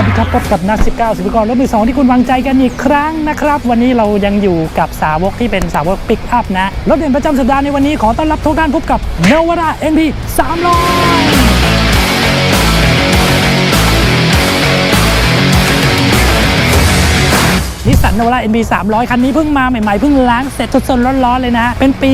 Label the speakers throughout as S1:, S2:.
S1: วัสดีครับพบกับนัก19สิบกรรถมือสองที่คุณวางใจกันอีกครั้งนะครับ วันนี้เรายังอยู่กับสาวกที่เป็นสาวกปิกอัพนะ รถเด่นประจำสัปดาห์ในวันนี้ขอต้อนรับทุกท่านพบกับ n o v a r a NP 300 นิสสันโนวา NB 300 คันนี้เพิ่งมาใหม่ๆ เพิ่งล้างเสร็จสดๆร้อนๆเลยนะ เป็นปี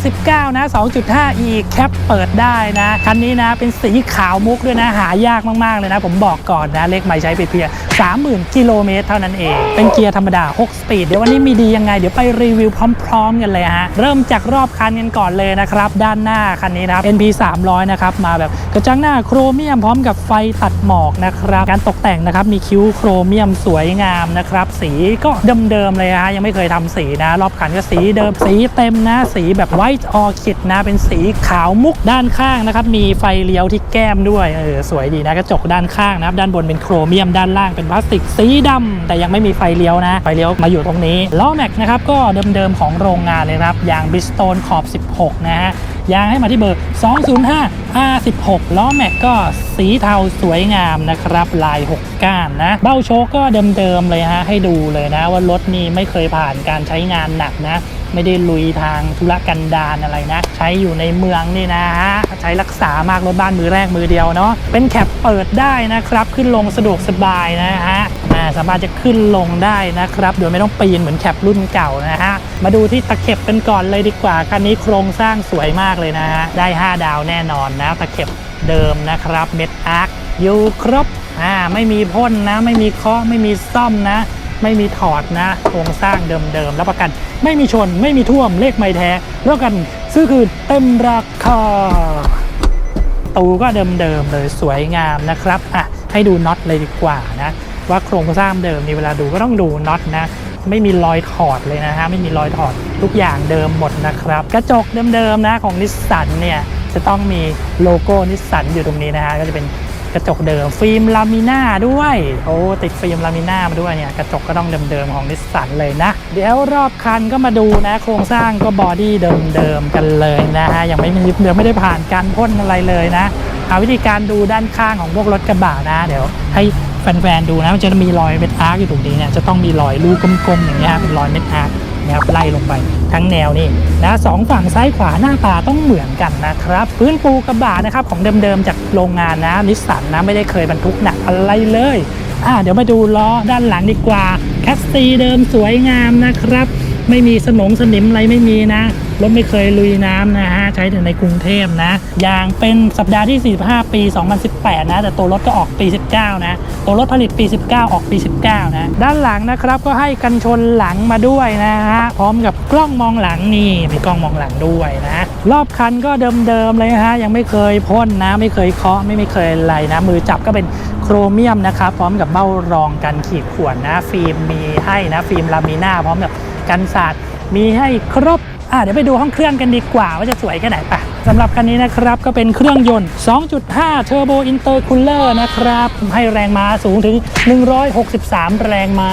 S1: 2019 นะ 2.5 e แคปเปิดได้นะ คันนี้นะ เป็นสีขาวมุกด้วยนะ หายากมากๆเลยนะ ผมบอกก่อนนะ เลขไม่ใช้ไปเพียง 30,000 กิโลเมตรเท่านั้นเอง เป็นเกียร์ธรรมดา 6 สปีด เดี๋ยววันนี้มีดียังไง เดี๋ยวไปรีวิวพร้อม ๆ กันเลยฮะ เริ่มจากรอบคันกันก่อนเลยนะครับ ด้านหน้าคันนี้นะครับ NB 300นะครับ มาแบบกระจังหน้าโครเมียมพร้อมกับไฟตัดหมอกนะครับ การตกแต่งนะครับ มีคิ้วโครเมียมสวยงามนะครับ สีก็เดิมๆเลยฮะ ยังไม่เคยทำสีนะ รอบคันก็สีเดิม สีเต็มนะ สีแบบไวท์ออคิดนะ เป็นสีขาวมุกด้านข้างนะครับ มีไฟเลี้ยวที่แก้มด้วย เออ สวยดีนะ กระจกด้านข้างนะครับ ด้านบนเป็นโครเมียม ด้านล่างเป็นพลาสติกสีดำแต่ยังไม่มีไฟเลี้ยวนะ ไฟเลี้ยวมาอยู่ตรงนี้ล้อแม็กนะครับก็เดิมๆของโรงงานเลยครับยางบิสโตนขอบ 16 นะฮะ ยางให้มาที่เบอร์ 205 R16 ล้อแม็กก็สีเทาสวยงามนะครับ ลาย 6 ก้านนะ เบ้าโชคก็เดิมๆเลยฮะ ให้ดูเลยนะว่ารถนี่ไม่เคยผ่านการใช้งานหนักนะ ไม่ได้ลุยทางธุรกันดารอะไรนะ ใช้อยู่ในเมืองนี่นะฮะ ใช้รักษามากรถบ้านมือแรกมือเดียวเนาะเป็นแคปเปิดได้นะครับ ขึ้นลงสะดวกสบายนะฮะ สามารถจะขึ้นลงได้นะครับ โดยไม่ต้องปีนเหมือนแคปรุ่นเก่านะฮะ มาดูที่ตะเข็บกันก่อนเลยดีกว่า คันนี้โครงสร้างสวยมากเลยนะฮะ ได้ 5 ดาวแน่นอนนะ ตะเข็บเดิมนะครับ เม็ดอาร์คอยู่ครบ อ่า ไม่มีพ่นนะ ไม่มีเคาะ ไม่มีซ่อมนะ ไม่มีถอดนะ โครงสร้างเดิมๆ รับประกัน ไม่มีชน ไม่มีท่วม เลขไม่แท้แล้วกันซื้อคืนเต็มราคาตูก็เดิมๆเลยสวยงามนะครับ อะ ให้ดูน็อตเลยดีกว่านะ ว่าโครงสร้างเดิมนี่เวลาดูก็ต้องดูน็อตนะไม่มีรอยถอดเลยนะฮะไม่มีรอยถอดทุกอย่างเดิมหมดนะครับ กระจกเดิมๆนะของนิสสันเนี่ยจะต้องมีโลโก้นิสสันอยู่ตรงนี้นะฮะก็จะเป็นกระจกเดิมฟิล์มลามิน่าด้วยโอ้ติดฟิล์มลามิน่ามาด้วยเนี่ยกระจกก็ต้องเดิมๆของนิสสันเลยนะ เดี๋ยวรอบคันก็มาดูนะ โครงสร้างก็บอดี้เดิมๆกันเลยนะฮะยังไม่มีเดี๋ยวไม่ได้ผ่านการพ่นอะไรเลยนะาวิธีการดูด้านข้างของพวกรถกระบะนะ เดี๋ยวให้แฟนๆดูนะมันจะมีรอยเม็ดอาร์คอยู่ตรงนี้เนี่ยจะต้องมีรอยรูกลมๆอย่างเงี้ยเป็นรอยเม็ดอาร์คนะครับไล่ลงไปทั้งแนวนี่นะสองฝั่งซ้ายขวาหน้าตาต้องเหมือนกันนะครับ พื้นปูกระบะนะครับของเดิมๆจากโรงงานนะนิสสันนะไม่ได้เคยบรรทุกหนักอะไรเลยอ่าเดี๋ยวมาดูล้อด้านหลังดีกว่าแคสซีเดิมสวยงามนะครับ ไม่มีสนงสนิมอะไรไม่มีนะรถไม่เคยลุยน้ำนะฮะใช้แต่ในกรุงเทพนะยางเป็นสัปดาห์ที่ 45 ปี 2018 นะ แต่ตัวรถก็ออกปี 19 นะ ตัวรถผลิตปี 19 ออกปี 19 นะ ด้านหลังนะครับก็ให้กันชนหลังมาด้วยนะฮะพร้อมกับกล้องมองหลังนี่มีกล้องมองหลังด้วยนะรอบคันก็เดิมๆเลยฮะยังไม่เคยพ่นนะไม่เคยเคาะไม่ไม่เคยอะไรนะ มือจับก็เป็นโครเมียมนะครับพร้อมกับเบ้ารองกันขีดข่วนนะ ฟิล์มมีให้นะฟิล์มลามิน่าพร้อมกับ กันสาดมีให้ครบอะเดี๋ยวไปดูห้องเครื่องกันดีกว่าว่าจะสวยแค่ไหนปะสำหรับคันนี้นะครับก็เป็นเครื่องยนต์ 2.5 Turbo Intercooler นะครับ ให้แรงม้าสูงถึง 163 แรงม้า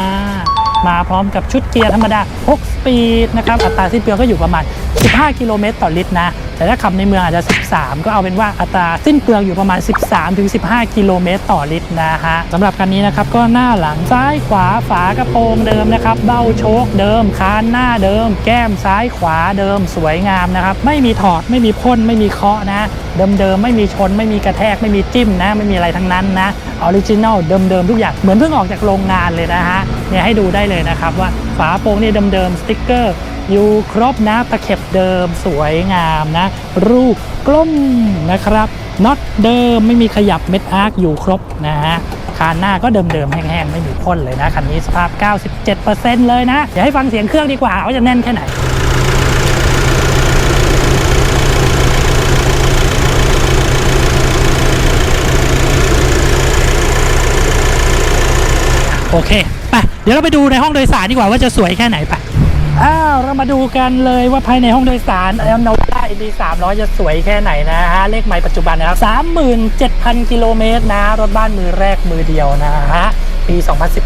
S1: มาพร้อมกับชุดเกียร์ธรรมดา 6 สปีดนะครับ อัตราสิ้นเปลืองก็อยู่ประมาณ 15 กิโลเมตรต่อลิตรนะ แต่ถ้าขับในเมืองอาจจะ 13 ก็เอาเป็นว่าอัตราสิ้นเปลืองอยู่ประมาณ 13-15 กิโลเมตรต่อลิตรนะฮะสำหรับคันนี้นะครับก็หน้าหลังซ้ายขวาฝากระโปรงเดิมนะครับเบ้าโชคเดิมคานหน้าเดิม แก้มซ้ายขวาเดิมสวยงามนะครับไม่มีถอดไม่มีพ่นไม่มีเคาะนะ เดิมๆไม่มีชน ไม่มีกระแทกไม่มีจิ้มนะ ไม่มีอะไรทั้งนั้นนะออริจินัลเดิมๆทุกอย่างเหมือนเพิ่งออกจากโรงงานเลยนะฮะเนี่ยให้ดูได้เลยนะครับว่าฝาโปรงนี่เดิมๆสติ๊กเกอร์ อยู่ครบนะตะเข็บเดิมสวยงามนะ รูปกลมนะครับน็อตเดิมไม่มีขยับเม็ดอาร์คอยู่ครบนะฮะคานหน้าก็เดิมๆแห้งๆไม่มีพ่นเลยนะคันนี้สภาพ 97%เลยนะ เดี๋ยวให้ฟังเสียงเครื่องดีกว่าว่าจะแน่นแค่ไหนโอเค ไป เดี๋ยวเราไปดูในห้องโดยสารดีกว่าว่าจะสวยแค่ไหนไป อ้าวเรามาดูกันเลยว่าภายในห้องโดยสารแอลโนด้าอินดี300จะสวยแค่ไหนนะฮะ เลขใหม่ปัจจุบันนะครับ37,000กิโลเมตรนะ รถบ้านมือแรกมือเดียวนะฮะ ปี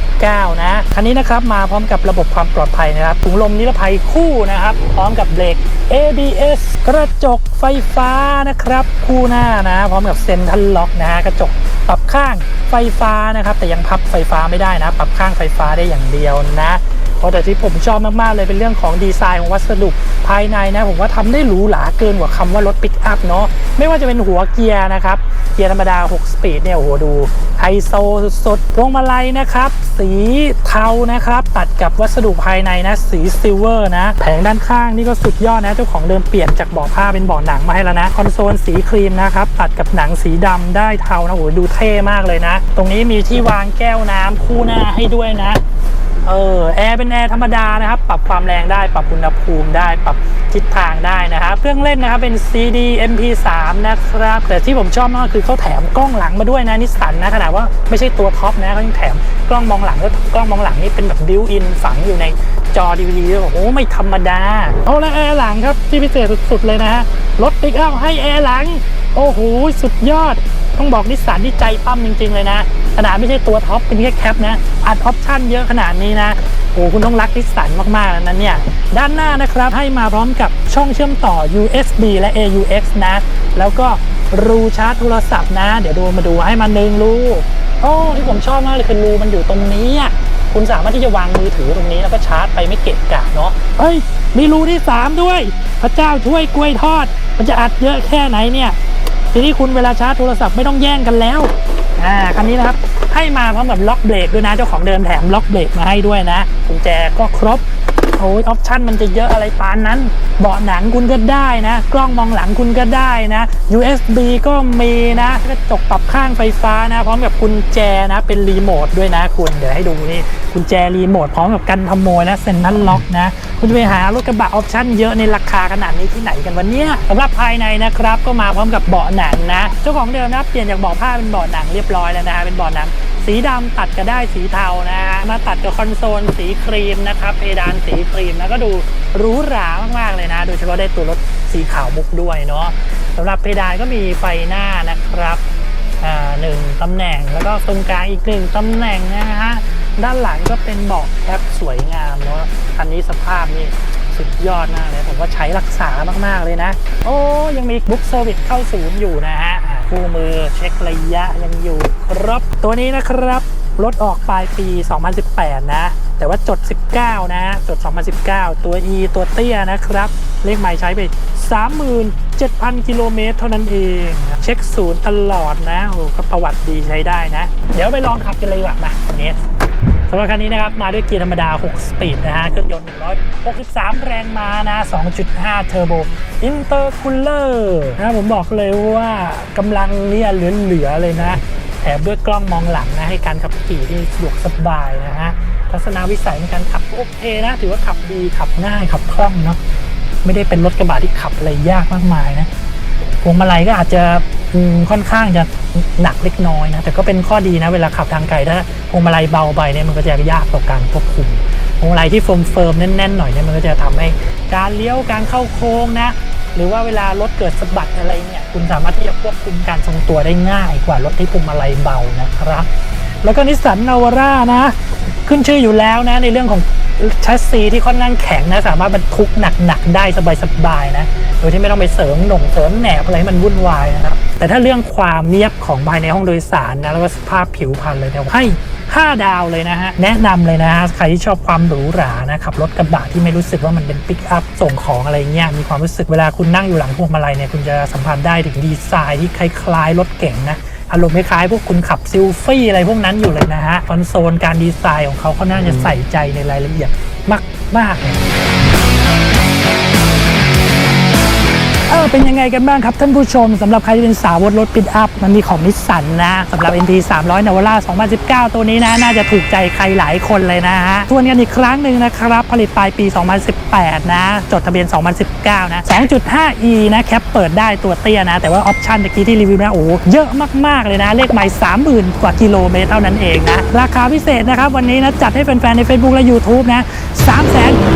S1: 2019 นะ คันนี้นะครับ มาพร้อมกับระบบความปลอดภัยนะครับ ถุงลมนิรภัยคู่นะครับ พร้อมกับเบรก ABS กระจกไฟฟ้านะครับ คู่หน้านะ พร้อมกับเซ็นทรัลล็อกนะฮะกระจก ปรับข้างไฟฟ้านะครับ แต่ยังพับไฟฟ้าไม่ได้นะ ปรับข้างไฟฟ้าได้อย่างเดียวนะเพราะแต่ที่ผมชอบมากๆเลยเป็นเรื่องของดีไซน์ของวัสดุภายในนะ ผมว่าทำได้หรูหราเกินกว่าคำว่ารถปิกอัพเนาะไม่ว่าจะเป็นหัวเกียร์นะครับ เกียร์ธรรมดา 6 สปีดเนี่ยโอ้โหดูไฮโซสุดๆพวงมาลัยนะครับ สีเทานะครับ ตัดกับวัสดุภายในนะ สีซิลเวอร์นะ แผงด้านข้างนี่ก็สุดยอดนะ เจ้าของเดิมเปลี่ยนจากเบาะผ้าเป็นเบาะหนังมาให้แล้วนะ คอนโซลสีครีมนะครับ ตัดกับหนังสีดำได้เทานะโอ้โหดูเทมากเลยนะ ตรงนี้มีที่วางแก้วน้ำคู่หน้าให้ด้วยนะ เออแอร์เป็นแอร์ธรรมดานะครับ ปรับความแรงได้ ปรับอุณหภูมิได้ ปรับทิศทางได้นะครับ เครื่องเล่นนะครับเป็น CD MP3 นะครับ แต่ที่ผมชอบมากคือเขาแถมกล้องหลังมาด้วยนะนิสสันนะขนาดว่าไม่ใช่ตัวท็อปนะเขายังแถมกล้องมองหลังแล้วกล้องมองหลังนี่เป็นแบบบิวอินฝังอยู่ในจอ DVD ด้วยโอ้โหไม่ธรรมดา เอาละแอร์หลังครับที่พิเศษสุดๆเลยนะฮะรถปิกอัพให้แอร์หลัง โอ้โหสุดยอด ต้องบอกนิสสันที่ใจปั้มจริง ๆ เลยนะ ขนาดไม่ใช่ตัวท็อปเป็นแค่แคปนะ อัดออปชั่นเยอะขนาดนี้นะโอ้คุณต้องรักนิสสันมากๆนั้นเนี่ย ด้านหน้านะครับให้มาพร้อมกับช่องเชื่อมต่อ USB และ AUX นะ แล้วก็รูชาร์จโทรศัพท์นะ เดี๋ยวดูมาดูให้มาหนึ่งรูโอ้ที่ผมชอบมากเลยคือรูมันอยู่ตรงนี้ คุณสามารถที่จะวางมือถือตรงนี้แล้วก็ชาร์จไปไม่เกะกะเนาะเฮ้ย มีรูที่ 3 ด้วย พระเจ้าช่วยกล้วยทอด มันจะอัดเยอะแค่ไหนเนี่ย ทีนี้คุณเวลาชาร์จโทรศัพท์ไม่ต้องแย่งกันแล้วอ่าคันนี้นะครับให้มาพร้อมกับล็อกเบรกด้วยนะเจ้าของเดิมแถมล็อกเบรกมาให้ด้วยนะกุญแจก็ครบ โอ้ยออปชั่นมันจะเยอะอะไรปานนั้น เบาะหนังคุณก็ได้นะ กล้องมองหลังคุณก็ได้นะ USB ก็มีนะกระจกปรับข้างไฟฟ้านะ พร้อมกับกุญแจนะ เป็นรีโมทด้วยนะคุณ เดี๋ยวให้ดูนี่กุญแจรีโมทพร้อมกับกันขโมยนะเซ็นนัลล็อกนะ คุณจะไปหารถกระบะออปชั่นเยอะในราคาขนาดนี้ที่ไหนกันวันนี้สำหรับภายในนะครับก็มาพร้อมกับเบาะหนังนะ เจ้าของเดิมนะเปลี่ยนจากเบาะผ้าเป็นเบาะหนังเรียบร้อยแล้วนะเป็นเบาะหนัง สีดำตัดก็ได้สีเทานะฮะมาตัดกับคอนโซลสีครีมนะครับเพดานสีครีมแล้วก็ดูหรูหรามากๆเลยนะ โดยเฉพาะได้ตัวรถสีขาวมุกด้วยเนาะสำหรับเพดานก็มีไฟหน้านะครับอ่าหนึ่งตำแหน่งแล้วก็ตรงกลางอีกหนึ่งตำแหน่งนะฮะด้านหลังก็เป็นเบาะแคปสวยงามเนาะคันนี้สภาพนี่สุดยอดมากเลยผมว่าใช้รักษามากๆเลยนะ โอ้ยังมีบุ๊กเซอร์วิสเข้าศูนย์อยู่นะฮะ คู่มือเช็คระยะยังอยู่ครับตัวนี้นะครับรถออกปลายปี 2018 นะ แต่ว่าจด 19 นะ จด 2019 ตัว E ตัวเตี้ยนะครับ เลขไมล์ใช้ไป 37,000 กิโลเมตรเท่านั้นเอง เช็คศูนย์ตลอดนะ โอ้ก็ประวัติดีใช้ได้นะ เดี๋ยวไปลองขับกันเลยดีกว่ามาคันนี้ สำหรับคันนี้นะครับมาด้วยเกียร์ธรรมดา 6 สปีดนะฮะ เครื่องยนต์ 163 แรงม้านะ 2.5 เทอร์โบ อินเตอร์คูลเลอร์นะผมบอกเลยว่ากำลังเนี่ยเหลือๆเลยนะ แถมด้วยกล้องมองหลังนะ ให้การขับขี่ที่สะดวกสบายนะฮะ ทัศนวิสัยในการขับโอเคนะ ถือว่าขับดีขับง่ายขับคล่องเนาะ ไม่ได้เป็นรถกระบะที่ขับอะไรยากมากมายนะ พวงมาลัยก็อาจจะ ค่อนข้างจะหนักเล็กน้อยนะ แต่ก็เป็นข้อดีนะ เวลาขับทางไกลถ้าพวงมาลัยเบาไปเนี่ยมันก็จะยากต่อการควบคุมพวงมาลัยที่เฟิร์มเฟิร์มๆแน่นๆหน่อยเนี่ยมันก็จะทำให้การเลี้ยวการเข้าโค้งนะ หรือว่าเวลารถเกิดสะบัดอะไรเนี่ยคุณสามารถที่จะควบคุมการทรงตัวได้ง่ายกว่ารถที่พวงมาลัยเบานะครับ แล้วก็นิสสันนาวาร่านะ ขึ้นชื่ออยู่แล้วนะในเรื่องของชัสซีที่ค่อนข้างแข็งนะ สามารถบรรทุกหนักๆได้สบายๆนะโดยที่ไม่ต้องไปเสริมหน่งเสริมแหนบอะไรให้มันวุ่นวายนะครับแต่ถ้าเรื่องความเนียบของภายในห้องโดยสารนะแล้วก็สภาพผิวพรรณเลยเนี่ยให้ 5 ดาวเลยนะฮะแนะนำเลยนะฮะใครที่ชอบความหรูหรานะขับรถกระบะที่ไม่รู้สึกว่ามันเป็นปิกอัพส่งของอะไรเงี้ยมีความรู้สึกเวลาคุณนั่งอยู่หลังพวงมาลัยเนี่ยคุณจะสัมผัสได้ถึงดีไซน์ที่คล้ายๆรถเก๋งนะ อารมณ์คล้ายๆพวกคุณขับซิลฟี่อะไรพวกนั้นอยู่เลยนะฮะคอนโซลการดีไซน์ของเขาเขาน่าจะใส่ใจในรายละเอียดมากๆ เออเป็นยังไงกันบ้างครับท่านผู้ชมสำหรับใครที่เป็นสาวรถปิดอัพ มันมีของนิสสันนะสำหรับ NT 300 Navara 2019 ตัวนี้นะ น่าจะถูกใจใครหลายคนเลยนะฮะทวนกันอีกครั้งหนึ่งนะครับ ผลิตปลายปี 2018 นะ จดทะเบียน 2019 นะ 2.5e นะแคปเปิดได้ตัวเตี้ยนะ แต่ว่าออปชั่นตะกี้ที่รีวิวนะโอ้โหเยอะมาก ๆ เลยนะ เลขไมล์30,000 กว่ากิโลเมตรเท่านั้นเองนะ ราคาพิเศษนะครับวันนี้นะจัดให้แฟนๆใน Facebook และ YouTube นะ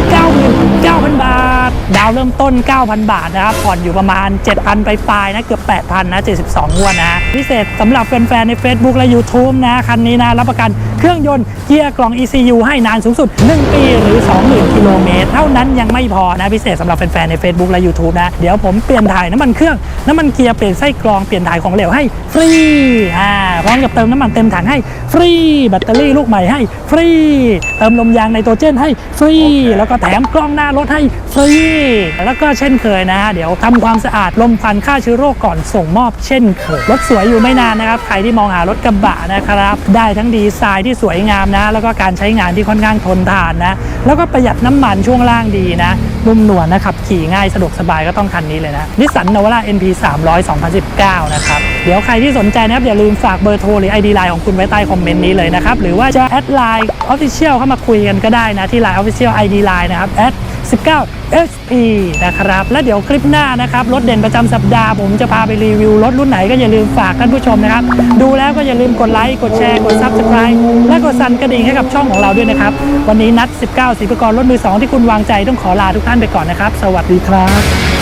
S1: 399,000 บาท ดาวาวเริ่มต้น 9,000 บาทนะครับผ่อนอยู่ประมาณ 7,000 ไปปลายนะ เกือบ 8,000 นะ 72งวดนะ พิเศษสำหรับแฟนๆ ใน Facebook และ YouTube นะ คันนี้นะ รับประกัน เครื่องยนต์เกียร์กล่อง ECU ให้นานสูงสุด 1 ปีหรือ 20,000 กิโลเมตร เท่านั้นยังไม่พอนะพิเศษสำหรับแฟนๆใน Facebook และ YouTube นะ เดี๋ยวผมเปลี่ยนถ่ายน้ำมันเครื่อง น้ำมันเกียร์เปลี่ยนไส้กรองเปลี่ยนถ่ายของเหลวให้ฟรีอ่าพร้อมกับเติมน้ำมันเต็มถังให้ฟรีแบตเตอรี่ลูกใหม่ให้ฟรีเติมลมยางไนโตรเจนให้ฟรีแล้วก็แถมกล้องหน้ารถให้ฟรีแล้วก็เช่นเคยนะเดี๋ยวทำความสะอาดลมควันฆ่าเชื้อโรคก่อนส่งมอบเช่นเคยรถสวยอยู่ไม่นานนะครับใครที่มองหารถกระบะนะครับได้ทั้งดีไซน์ที่สวยงามนะ แล้วก็การใช้งานที่ค่อนข้างทนทานนะ แล้วก็ประหยัดน้ำมันช่วงล่างดีนะนุ่มนวลนะครับขี่ง่ายสะดวกสบายก็ต้องคันนี้เลยนะนิสสันนวาร่า NP 300 2019 นะครับ เดี๋ยวใครที่สนใจนะครับ อย่าลืมฝากเบอร์โทรหรือ ID ไลน์ของคุณไว้ใต้คอมเมนต์นี้เลยนะครับ หรือว่าจะแอดไลน์ Official เข้ามาคุยกันก็ได้นะ ที่ไลน์ Official ID ไลน์นะครับ 19 SP นะครับ และเดี๋ยวคลิปหน้านะครับ รถเด่นประจำสัปดาห์ ผมจะพาไปรีวิวรถรุ่นไหนก็อย่าลืมฝากท่านผู้ชมนะครับ ดูแล้วก็อย่าลืมกดไลค์กดแชร์กด Subscribe และกดสั่นกระดิ่งให้กับช่องของเราด้วยนะครับ วันนี้นัด 19สีประกรรถมือสองที่คุณวางใจต้องขอลาทุกท่านไปก่อนนะครับ สวัสดีครับ